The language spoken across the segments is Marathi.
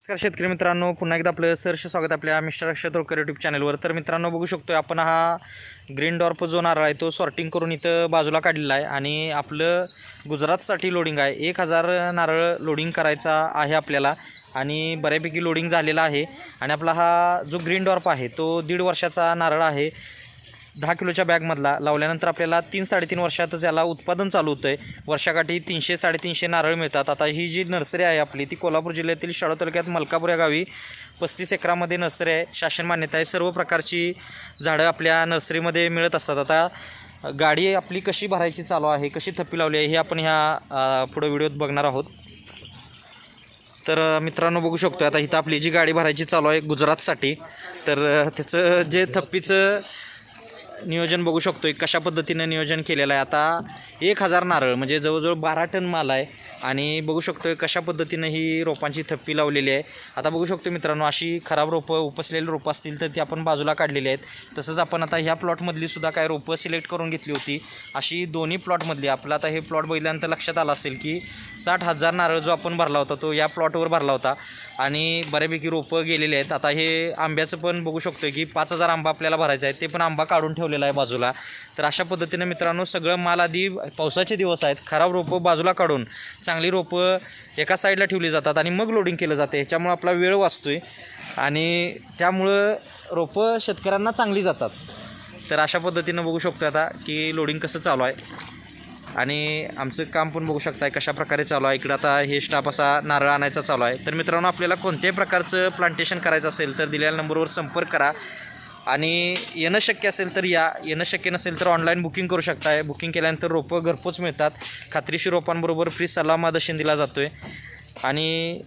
नमस्कार शेतकरी मित्रांनो पुन्हा एकदा आपलं सरश स्वागत आपल्या मिस्टर अक्षय तोळकर यूट्यूब चॅनलवर तर मित्रांनो बघू शकतो आपण हा ग्रीन डॉर्प जो नारळ आहे तो सॉर्टिंग करून इथं बाजूला काढलेला आहे आणि आपलं गुजरातसाठी लोडिंग आहे. एक हजार नारळ लोडिंग करायचा आहे आपल्याला आणि बऱ्यापैकी लोडिंग झालेला आहे. आणि आपला हा जो ग्रीन डॉर्प आहे तो दीड वर्षाचा नारळ आहे. दहा किलोच्या बॅगमधला. लावल्यानंतर आपल्याला तीन साडेतीन वर्षातच याला उत्पादन चालू होतं आहे वर्षाकाठी तीनशे साडेतीनशे नारळ मिळतात. आता ही जी नर्सरी आहे आपली ती कोल्हापूर जिल्ह्यातील शाळा तालुक्यात मलकापूर या गावी पस्तीस एकरामध्ये नर्सरी आहे. शासन मान्यता आहे. सर्व प्रकारची झाडं आपल्या नर्सरीमध्ये मिळत असतात. आता गाडी आपली कशी भरायची चालू आहे? कशी थप्पी लावली आहे? हे आपण ह्या पुढे पुढं व्हिडिओत बघणार आहोत. तर मित्रांनो बघू शकतो आता इथं आपली जी गाडी भरायची चालू आहे गुजरातसाठी तर त्याचं जे थप्पीचं नियोजन बघू शकतो कशा पद्धतीनं नियोजन केलेलं आहे. आता एक हजार नारळ म्हणजे जवळजवळ बारा टन माल आहे. आणि बघू शकतो कशा पद्धतीनं ही रोपांची थप्पी लावलेली आहे. आता बघू शकतो मित्रांनो अशी खराब रोपं उपसलेली रोपं असतील तर ती आपण बाजूला काढलेली आहेत. तसंच आपण आता ह्या प्लॉटमधली सुद्धा काय रोपं सिलेक्ट करून घेतली होती. अशी दोन्ही प्लॉटमधली आपलं आता हे प्लॉट बघितल्यानंतर लक्षात आलं असेल की साठ हजार नारळ जो आपण भरला होता तो या प्लॉटवर भरला होता. आणि बऱ्यापैकी रोपं गेलेले आहेत. आता हे आंब्याचं पण बघू शकतो की पाच हजार आंबा आपल्याला भरायचा आहे ते पण आंबा काढून ठेवलेला आहे बाजूला. तर अशा पद्धतीनं मित्रांनो सगळं माल आधी पावसाचे दिवस आहेत. खराब रोपं बाजूला काढून चांगली रोपं एका साईडला ठेवली जातात आणि मग लोडिंग केलं जाते. ह्याच्यामुळं आपला वेळ वाचतोय. आणि त्यामुळं रोपं शेतकऱ्यांना चांगली जातात. तर अशा पद्धतीनं बघू शकतो आता की लोडिंग कसं चालू आहे. आणि आमचं काम पण बघू शकताय कशा प्रकारे चालू आहे. इकडं आता हे स्टाफ असा नारळ आणायचा चालू आहे. तर मित्रांनो आपल्याला कोणत्याही प्रकारचं प्लांटेशन करायचं असेल तर दिलेल्या नंबरवर संपर्क करा. आणि येणं शक्य असेल तर या. येणं शक्य नसेल तर ऑनलाईन बुकिंग करू शकताय. बुकिंग केल्यानंतर रोपं घरपोच मिळतात. खात्रीशीर रोपांबरोबर फ्री सल्ला मार्गदर्शन दिला जातो आहे आणि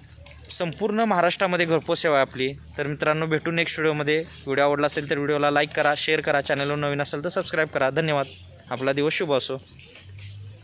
संपूर्ण महाराष्ट्रामध्ये घरपोच सेवा आहे आपली. तर मित्रांनो भेटू नेक्स्ट व्हिडिओमध्ये व्हिडिओ आवडला असेल तर व्हिडिओला लाईक करा शेअर करा. चॅनलवर नवीन असेल तर सबस्क्राईब करा. धन्यवाद. आपला दिवस शुभ असो.